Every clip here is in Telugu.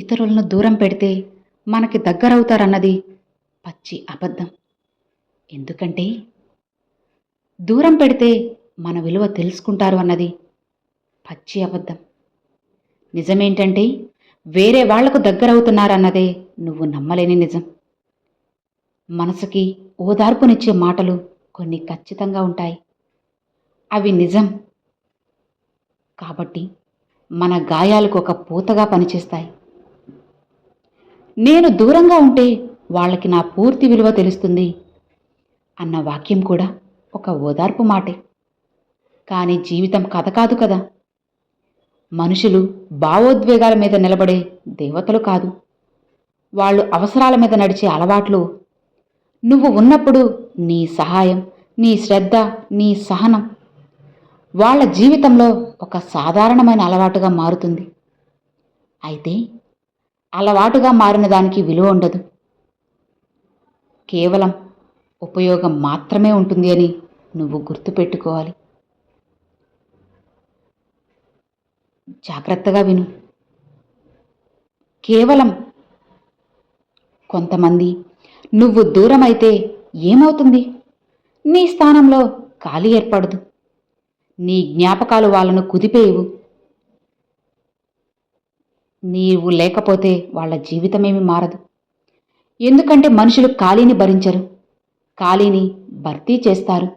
ఇతరులను దూరం పెడితే మనకి దగ్గరవుతారన్నది పచ్చి అబద్ధం. ఎందుకంటే దూరం పెడితే మన విలువ తెలుసుకుంటారు అన్నది పచ్చి అబద్ధం. నిజమేంటంటే వేరే వాళ్ళకు దగ్గరవుతున్నారన్నదే నువ్వు నమ్మలేని నిజం. మనసుకి ఓదార్పునిచ్చే మాటలు కొన్ని ఖచ్చితంగా ఉంటాయి. అవి నిజం కాబట్టి మన గాయాలకు ఒక పూతగా పనిచేస్తాయి. నేను దూరంగా ఉంటే వాళ్ళకి నా పూర్తి విలువ తెలుస్తుంది అన్న వాక్యం కూడా ఒక ఓదార్పు మాటే. కానీ జీవితం కథ కాదు కదా. మనుషులు భావోద్వేగాల మీద నిలబడే దేవతలు కాదు. వాళ్ళు అవసరాల మీద నడిచే అలవాట్లు. నువ్వు ఉన్నప్పుడు నీ సహాయం నీ శ్రద్ధ నీ సహనం వాళ్ళ జీవితంలో ఒక సాధారణమైన అలవాటుగా మారుతుంది. అయితే అలవాటుగా మారిన దానికి విలువ ఉండదు. కేవలం ఉపయోగం మాత్రమే ఉంటుంది అని నువ్వు గుర్తుపెట్టుకోవాలి. జాగ్రత్తగా విను. కేవలం కొంతమంది నువ్వు దూరమైతే ఏమవుతుంది? నీ స్థానంలో ఖాళీ ఏర్పడదు. నీ జ్ఞాపకాలు వాళ్ళను కుదిపేయవు. నీవు లేకపోతే వాళ్ళ జీవితమేమి మారదు. ఎందుకంటే మనుషులు ఖాళీని భరించరు. ఖాళీని భర్తీ చేస్తారు.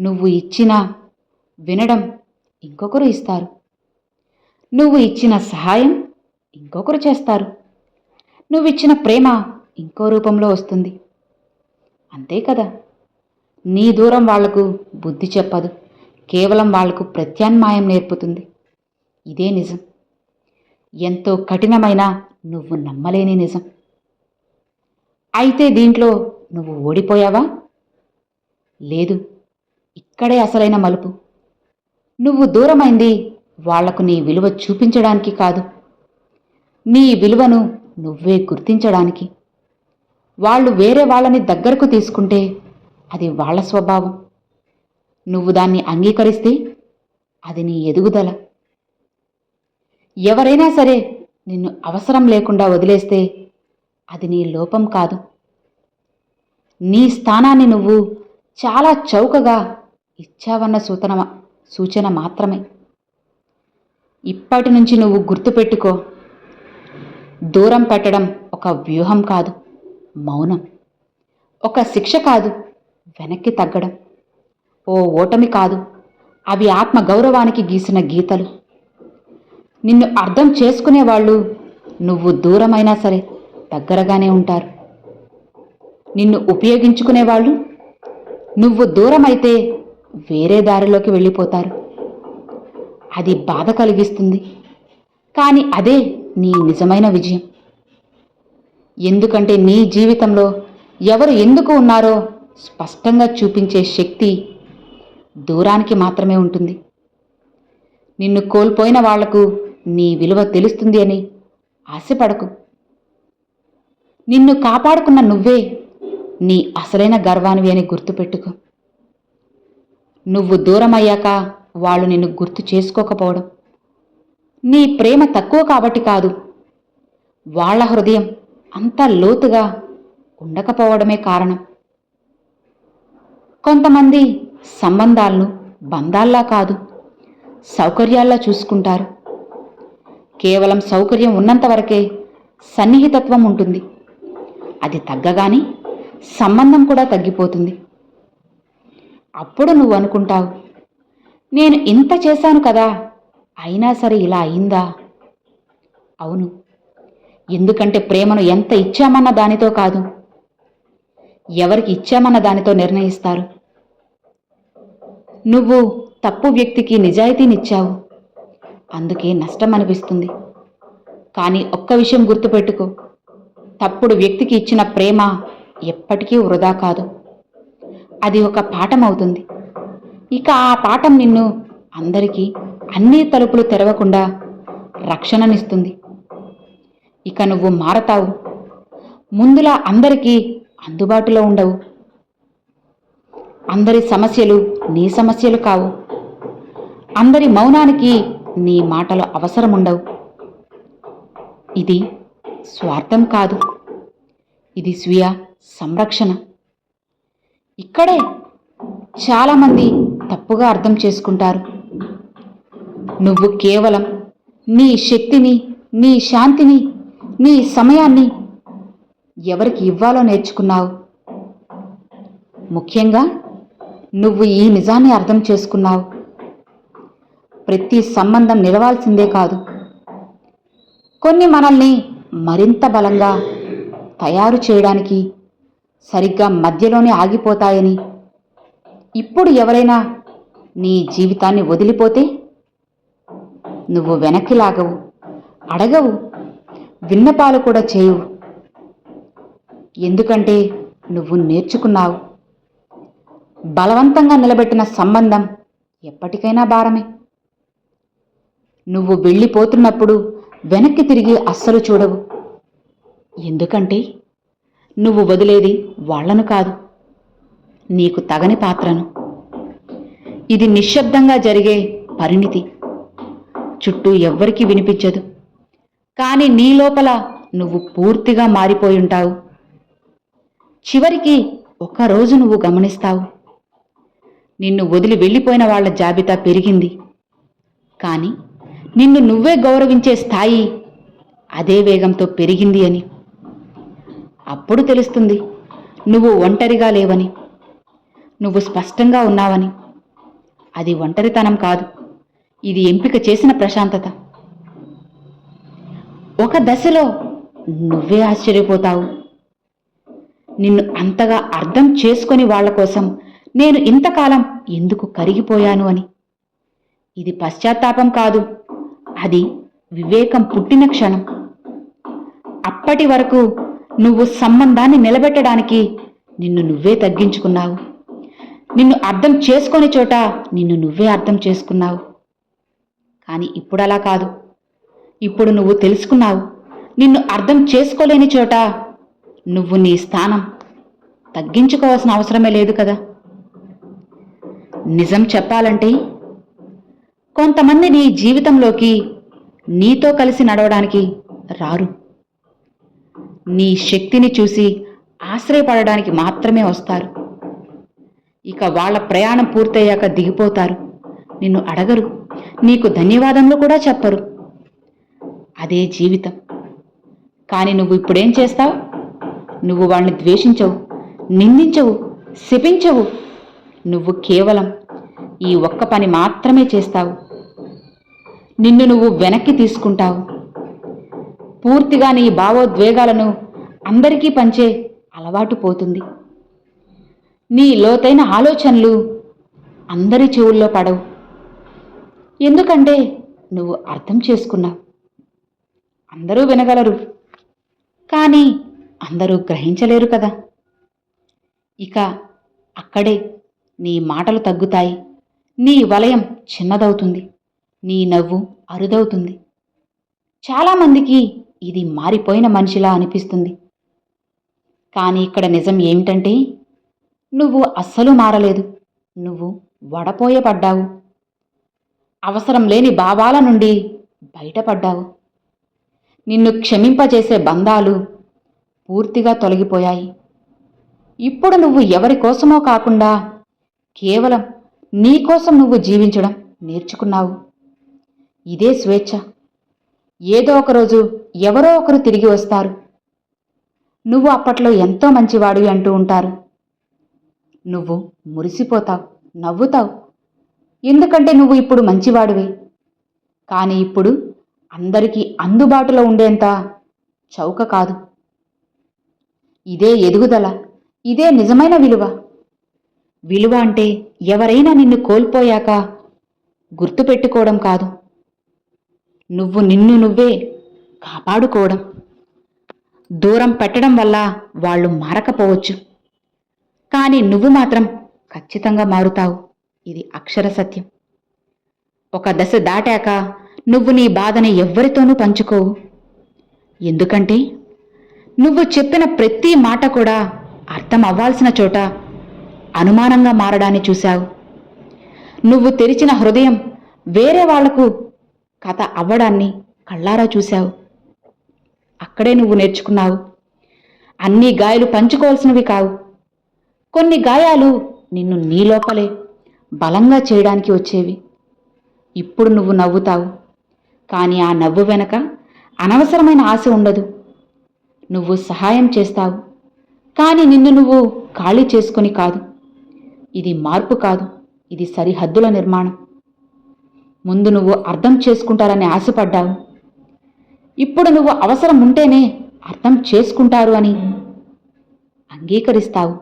నువ్వు ఇచ్చిన వినడం ఇంకొకరు ఇస్తారు. నువ్వు ఇచ్చిన సహాయం ఇంకొకరు చేస్తారు. నువ్వు ఇచ్చిన ప్రేమ ఇంకో రూపంలో వస్తుంది. అంతే కదా? నీ దూరం వాళ్ళకు బుద్ధి చెప్పదు. కేవలం వాళ్ళకు ప్రత్యామ్నాయం నేర్పుతుంది. ఇదే నిజం. ఎంతో కఠినమైన నువ్వు నమ్మలేని నిజం. అయితే దీంట్లో నువ్వు ఓడిపోయావా? లేదు ఇక్కడే అసలైన మలుపు. నువ్వు దూరమైంది వాళ్ళకు నీ విలువ చూపించడానికి కాదు. నీ విలువను నువ్వే గుర్తించడానికి. వాళ్ళు వేరే వాళ్ళని దగ్గరకు తీసుకుంటే అది వాళ్ళ స్వభావం. నువ్వు దాన్ని అంగీకరిస్తే అది నీ ఎదుగుదల. ఎవరైనా సరే నిన్ను అవసరం లేకుండా వదిలేస్తే అది నీ లోపం కాదు. నీ స్థానాన్ని నువ్వు చాలా చౌకగా ఇచ్చావన్న సూచన సూచన మాత్రమే. ఇప్పటి నుంచి నువ్వు గుర్తుపెట్టుకో దూరం పెట్టడం ఒక వ్యూహం కాదు మౌనం. ఒక శిక్ష కాదు వెనక్కి తగ్గడం. ఓ ఓటమి కాదు అవి ఆత్మ గౌరవానికి గీసిన గీతలు. నిన్ను అర్థం చేసుకునేవాళ్ళు నువ్వు దూరమైనా సరే దగ్గరగానే ఉంటారు. నిన్ను ఉపయోగించుకునేవాళ్ళు నువ్వు దూరమైతే వేరే దారిలోకి వెళ్ళిపోతారు. అది బాధ కలిగిస్తుంది. కానీ అదే నీ నిజమైన విజయం. ఎందుకంటే నీ జీవితంలో ఎవరు ఎందుకు ఉన్నారో స్పష్టంగా చూపించే శక్తి దూరానికి మాత్రమే ఉంటుంది. నిన్ను కోల్పోయిన వాళ్ళకు నీ విలువ తెలుస్తుంది అని ఆశపడకు. నిన్ను కాపాడుకున్న నువ్వే నీ అసలైన గర్వానివి అని గుర్తుపెట్టుకో. నువ్వు దూరమయ్యాక వాళ్ళు నిన్ను గుర్తు చేసుకోకపోవడం నీ ప్రేమ తక్కువ కాబట్టి కాదు. వాళ్ళ హృదయం అంత లోతుగా ఉండకపోవడమే కారణం. కొంతమంది సంబంధాలను బంధాల్లా కాదు సౌకర్యాల్లా చూసుకుంటారు. కేవలం సౌకర్యం ఉన్నంత వరకే సన్నిహితత్వం ఉంటుంది. అది తగ్గగాని సంబంధం కూడా తగ్గిపోతుంది. అప్పుడు నువ్వు అనుకుంటావు నేను ఇంత చేశాను కదా అయినా సరే ఇలా అయిందా? అవును. ఎందుకంటే ప్రేమను ఎంత ఇచ్చామన్న దానితో కాదు. ఎవరికి ఇచ్చామన్న దానితో నిర్ణయిస్తారు. నువ్వు తప్పు వ్యక్తికి నిజాయితీనిచ్చావు. అందుకే నష్టం అనిపిస్తుంది కానీ ఒక్క విషయం గుర్తుపెట్టుకో. తప్పుడు వ్యక్తికి ఇచ్చిన ప్రేమ ఎప్పటికీ వృధా కాదు. అది ఒక పాఠం అవుతుంది ఇక ఆ పాఠం నిన్ను అందరికీ అన్ని తలుపులు తెరవకుండా రక్షణనిస్తుంది. ఇక నువ్వు మారతావు. ముందులా అందరికీ అందుబాటులో ఉండవు. అందరి సమస్యలు నీ సమస్యలు కావు. అందరి మౌనానికి నీ మాటలు అవసరం ఉండవు ఇది స్వార్థం కాదు. ఇది స్వీయ సంరక్షణ. ఇక్కడే చాలామంది తప్పుగా అర్థం చేసుకుంటారు. నువ్వు కేవలం నీ శక్తిని నీ శాంతిని నీ సమయాన్ని ఎవరికి ఇవ్వాలో నేర్చుకున్నావు? ముఖ్యంగా నువ్వు ఈ నిజాన్ని అర్థం చేసుకున్నావు. ప్రతి సంబంధం నిలవాల్సిందే కాదు. కొన్ని మనల్ని మరింత బలంగా తయారు చేయడానికి సరిగ్గా మధ్యలోనే ఆగిపోతాయని. ఇప్పుడు ఎవరైనా నీ జీవితాన్ని వదిలిపోతే? నువ్వు వెనక్కి లాగవు అడగవు విన్నపాలు కూడా చేయవు. ఎందుకంటే నువ్వు నేర్చుకున్నావు. బలవంతంగా నిలబెట్టిన సంబంధం ఎప్పటికైనా భారమే. నువ్వు వెళ్ళిపోతున్నప్పుడు వెనక్కి తిరిగి అస్సలు చూడవు. ఎందుకంటే నువ్వు వదిలేది వాళ్ళను కాదు నీకు తగని పాత్రను. ఇది నిశ్శబ్దంగా జరిగే పరిణితి. చుట్టూ ఎవ్వరికీ వినిపించదు. కానీ నీ లోపల నువ్వు పూర్తిగా మారిపోయి ఉంటావు. చివరికి ఒక్కరోజు నువ్వు గమనిస్తావు. నిన్ను వదిలి వెళ్ళిపోయిన వాళ్ళ జాబితా పెరిగింది. కానీ నిన్ను నువ్వే గౌరవించే స్థాయి అదే వేగంతో పెరిగింది అని. అప్పుడు తెలుస్తుంది నువ్వు ఒంటరిగా లేవని నువ్వు స్పష్టంగా ఉన్నావని. అది ఒంటరితనం కాదు ఇది ఎంపిక చేసిన ప్రశాంతత. ఒక దశలో నువ్వే ఆశ్చర్యపోతావు. నిన్ను అంతగా అర్థం చేసుకొని వాళ్ళ కోసం నేను ఇంతకాలం ఎందుకు కరిగిపోయాను అని. ఇది పశ్చాత్తాపం కాదు. అది వివేకం పుట్టిన క్షణం. అప్పటి వరకు నువ్వు సంబంధాన్ని నిలబెట్టడానికి నిన్ను నువ్వే తగ్గించుకున్నావు. నిన్ను అర్థం చేసుకొని చోట నిన్ను నువ్వే అర్థం చేసుకున్నావు. కానీ ఇప్పుడు అలా కాదు. ఇప్పుడు నువ్వు తెలుసుకున్నావు. నిన్ను అర్థం చేసుకోలేని చోట నువ్వు నీ స్థానం తగ్గించుకోవాల్సిన అవసరమే లేదు కదా. నిజం చెప్పాలంటే కొంతమంది నీ జీవితంలోకి నీతో కలిసి నడవడానికి రారు. నీ శక్తిని చూసి ఆశ్రయపడడానికి మాత్రమే వస్తారు. ఇక వాళ్ళ ప్రయాణం పూర్తయ్యాక దిగిపోతారు. నిన్ను అడగరు. నీకు ధన్యవాదములు కూడా చెప్పరు. అదే జీవితం. కానీ నువ్వు ఇప్పుడేం చేస్తావు? నువ్వు వాళ్ళని ద్వేషించవు నిందించవు శపించవు. నువ్వు కేవలం ఈ ఒక్క పని మాత్రమే చేస్తావు. నిన్ను నువ్వు వెనక్కి తీసుకుంటావు. పూర్తిగా నీ భావోద్వేగాలను అందరికీ పంచే అలవాటు పోతుంది. నీ లోతైన ఆలోచనలు అందరి చెవుల్లో పడవు. ఎందుకంటే నువ్వు అర్థం చేసుకున్నావు. అందరూ వినగలరు. కానీ అందరూ గ్రహించలేరు కదా. ఇక అక్కడే నీ మాటలు తగ్గుతాయి. నీ వలయం చిన్నదవుతుంది. నీ నవ్వు అరుదవుతుంది. చాలామందికి ఇది మారిపోయిన మనిషిలా అనిపిస్తుంది. కానీ ఇక్కడ నిజం ఏమిటంటే నువ్వు అస్సలు మారలేదు. నువ్వు వడపోయబడ్డావు అవసరం లేని భావాల నుండి బయటపడ్డావు. నిన్ను క్షమింపజేసే బంధాలు పూర్తిగా తొలగిపోయాయి. ఇప్పుడు నువ్వు ఎవరి కోసమో కాకుండా కేవలం నీ కోసం నువ్వు జీవించడం నేర్చుకున్నావు. ఇదే స్వేచ్ఛ. ఏదో ఒకరోజు ఎవరో ఒకరు తిరిగి వస్తారు. నువ్వు అప్పట్లో ఎంతో మంచివాడివి అంటూ ఉంటారు. నువ్వు మురిసిపోతావు నవ్వుతావు. ఎందుకంటే నువ్వు ఇప్పుడు మంచివాడివి. కానీ ఇప్పుడు అందరికీ అందుబాటులో ఉండేంత చౌక కాదు. ఇదే ఎదుగుదల ఇదే నిజమైన విలువ. విలువ అంటే ఎవరైనా నిన్ను కోల్పోయాక గుర్తుపెట్టుకోవడం కాదు. నువ్వు నిన్ను నువ్వే కాపాడుకోవడం. దూరం పెట్టడం వల్ల వాళ్ళు మారకపోవచ్చు. కానీ నువ్వు మాత్రం ఖచ్చితంగా మారుతావు. ఇది అక్షర సత్యం. ఒక దశ దాటాక నువ్వు నీ బాధని ఎవ్వరితోనూ పంచుకోవు. ఎందుకంటే నువ్వు చెప్పిన ప్రతి మాట కూడా అర్థం అవ్వాల్సిన చోట అనుమానంగా మారడాన్ని చూశావు. నువ్వు తెరిచిన హృదయం వేరే వాళ్ళకు కథ అవ్వడాన్ని కళ్ళారా చూశావు? అక్కడే నువ్వు నేర్చుకున్నావు. అన్ని గాయాలు పంచుకోవాల్సినవి కావు. కొన్ని గాయాలు నిన్ను నీ లోపలే బలంగా చేయడానికి వచ్చేవి. ఇప్పుడు నువ్వు నవ్వుతావు. కానీ ఆ నవ్వు వెనక అనవసరమైన ఆశ ఉండదు. నువ్వు సహాయం చేస్తావు. కానీ నిన్ను నువ్వు ఖాళీ చేసుకొని కాదు. ఇది మార్పు కాదు. ఇది సరిహద్దుల నిర్మాణం. ముందు నువ్వు అర్థం చేసుకుంటారని ఆశపడ్డావు. ఇప్పుడు నువ్వు అవసరం ఉంటేనే అర్థం చేసుకుంటారు అని అంగీకరిస్తావు.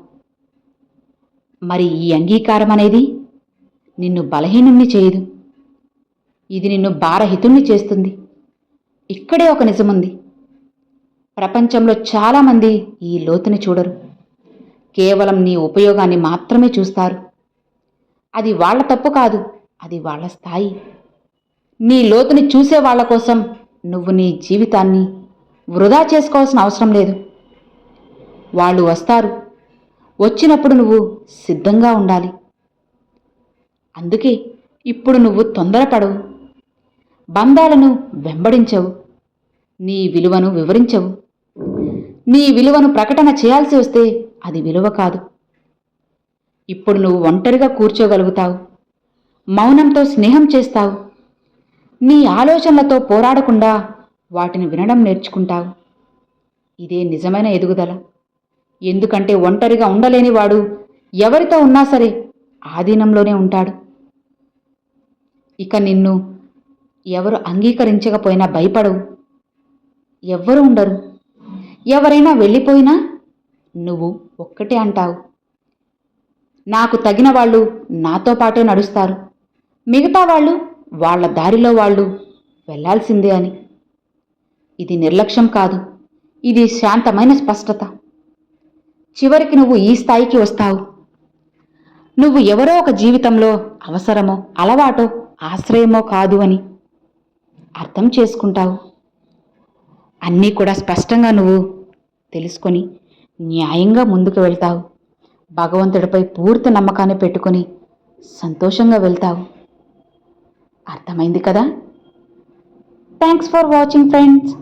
మరి ఈ అంగీకారం అనేది నిన్ను బలహీనుణ్ణి చేయదు. ఇది నిన్ను భారహితుణ్ణి చేస్తుంది. ఇక్కడే ఒక నిజముంది. ప్రపంచంలో చాలామంది ఈ లోతుని చూడరు. కేవలం నీ ఉపయోగాన్ని మాత్రమే చూస్తారు. అది వాళ్ళ తప్పు కాదు. అది వాళ్ళ స్థాయి. నీ లోతుని చూసే వాళ్ళ కోసం నువ్వు నీ జీవితాన్ని వృధా చేసుకోవాల్సిన అవసరం లేదు. వాళ్ళు వస్తారు. వచ్చినప్పుడు నువ్వు సిద్ధంగా ఉండాలి. అందుకే ఇప్పుడు నువ్వు తొందరపడవు. బంధాలను వెంబడించవు. నీ విలువను వివరించవు. నీ విలువను ప్రకటన చేయాల్సి వస్తే అది విలువ కాదు. ఇప్పుడు నువ్వు ఒంటరిగా కూర్చోగలుగుతావు. మౌనంతో స్నేహం చేస్తావు. నీ ఆలోచనలతో పోరాడకుండా వాటిని వినడం నేర్చుకుంటావు. ఇదే నిజమైన ఎదుగుదల. ఎందుకంటే ఒంటరిగా ఉండలేని వాడు ఎవరితో ఉన్నా సరే ఆధీనంలోనే ఉంటాడు. ఇక నిన్ను ఎవరు అంగీకరించకపోయినా భయపడవు. ఎవ్వరూ ఉండరు. ఎవరైనా వెళ్ళిపోయినా నువ్వు ఒక్కటే అంటావు. నాకు తగిన వాళ్ళు నాతో పాటే నడుస్తారు. మిగతా వాళ్ళు వాళ్ళ దారిలో వాళ్ళు వెళ్ళాల్సిందే అని. ఇది నిర్లక్ష్యం కాదు. ఇది శాంతమైన స్పష్టత. చివరికి నువ్వు ఈ స్థాయికి వస్తావు. నువ్వు ఎవరో ఒక జీవితంలో అవసరమో అలవాటో ఆశ్రయమో కాదు అని అర్థం చేసుకుంటావు. అన్నీ కూడా స్పష్టంగా నువ్వు తెలుసుకొని న్యాయంగా ముందుకు వెళ్తావు. భగవంతుడిపై పూర్తి నమ్మకాన్ని పెట్టుకొని సంతోషంగా వెళ్తావు. అర్థమైంది కదా? Thanks for watching friends